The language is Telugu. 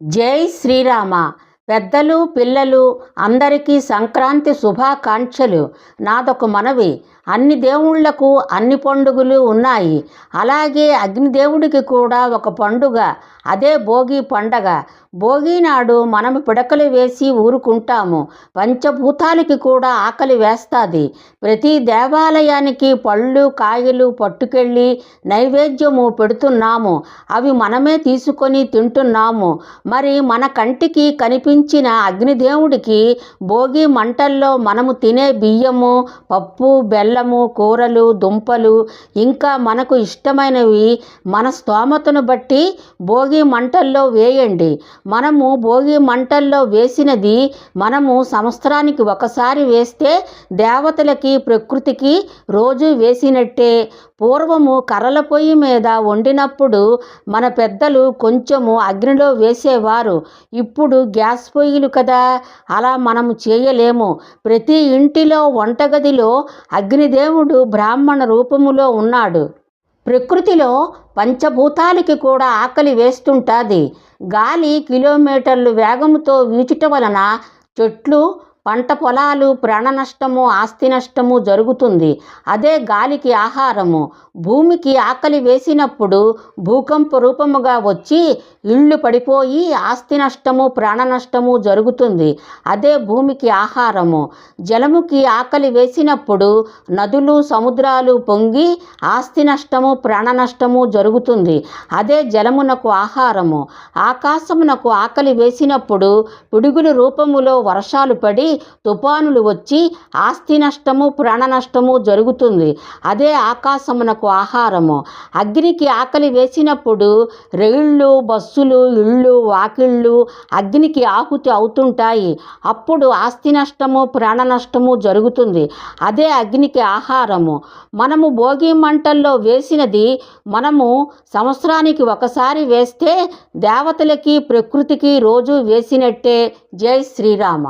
జై శ్రీరామ పెద్దలు పిల్లలు అందరికీ సంక్రాంతి శుభాకాంక్షలు. నాదొక మనవి. అన్ని దేవుళ్ళకు అన్ని పండుగలు ఉన్నాయి. అలాగే అగ్నిదేవుడికి కూడా ఒక పండుగ. అదే భోగి పండగ. భోగి నాడు మనం పిడకలు వేసి ఊరుకుంటాము. పంచభూతాలకి కూడా ఆకలి వేస్తుంది. ప్రతి దేవాలయానికి పళ్ళు కాయలు పట్టుకెళ్ళి నైవేద్యము పెడుతున్నాము. అవి మనమే తీసుకొని తింటున్నాము. మరి మన కంటికి కనిపి కనిపించిన అగ్నిదేవుడికి భోగి మంటల్లో మనము తినే బియ్యము పప్పు బెల్లము కూరలు దుంపలు ఇంకా మనకు ఇష్టమైనవి మన స్తోమతను బట్టి భోగి మంటల్లో వేయండి. మనము భోగి మంటల్లో వేసినది మనము సంవత్సరానికి ఒకసారి వేస్తే దేవతలకి ప్రకృతికి రోజు వేసినట్టే. పూర్వము కర్రల పొయ్యి మీద వండినప్పుడు మన పెద్దలు కొంచెము అగ్నిలో వేసేవారు. ఇప్పుడు గ్యాస్ పొయ్యిలు కదా. అలా మనము చేయలేము. ప్రతి ఇంటిలో వంటగదిలో అగ్నిదేవుడు బ్రాహ్మణ రూపములో ఉన్నాడు. ప్రకృతిలో పంచభూతాలకి కూడా ఆకలి వేస్తుంటుంది. గాలి కిలోమీటర్లు వేగంతో వీచుట వలన చెట్లు పంట పొలాలు ప్రాణ నష్టము ఆస్తి నష్టము జరుగుతుంది. అదే గాలికి ఆహారము. భూమికి ఆకలి వేసినప్పుడు భూకంప రూపముగా వచ్చి ఇళ్ళు పడిపోయి ఆస్తి నష్టము ప్రాణ నష్టము జరుగుతుంది. అదే భూమికి ఆహారము. జలముకి ఆకలి వేసినప్పుడు నదులు సముద్రాలు పొంగి ఆస్తి నష్టము ప్రాణ నష్టము జరుగుతుంది. అదే జలమునకు ఆహారము. ఆకాశమునకు ఆకలి వేసినప్పుడు పిడుగుల రూపములో వర్షాలు పడి తుఫానులు వచ్చి ఆస్తి నష్టము ప్రాణ నష్టము జరుగుతుంది. అదే ఆకాశమునకు ఆహారము. అగ్నికి ఆకలి వేసినప్పుడు రైళ్ళు బస్సులు ఇళ్ళు వాకిళ్ళు అగ్నికి ఆకుతి అవుతుంటాయి. అప్పుడు ఆస్తి నష్టము ప్రాణ నష్టము జరుగుతుంది. అదే అగ్నికి ఆహారము. మనము భోగి మంటల్లో వేసినది మనము సంవత్సరానికి ఒకసారి వేస్తే దేవతలకి ప్రకృతికి రోజు వేసినట్టే. జై శ్రీరామ.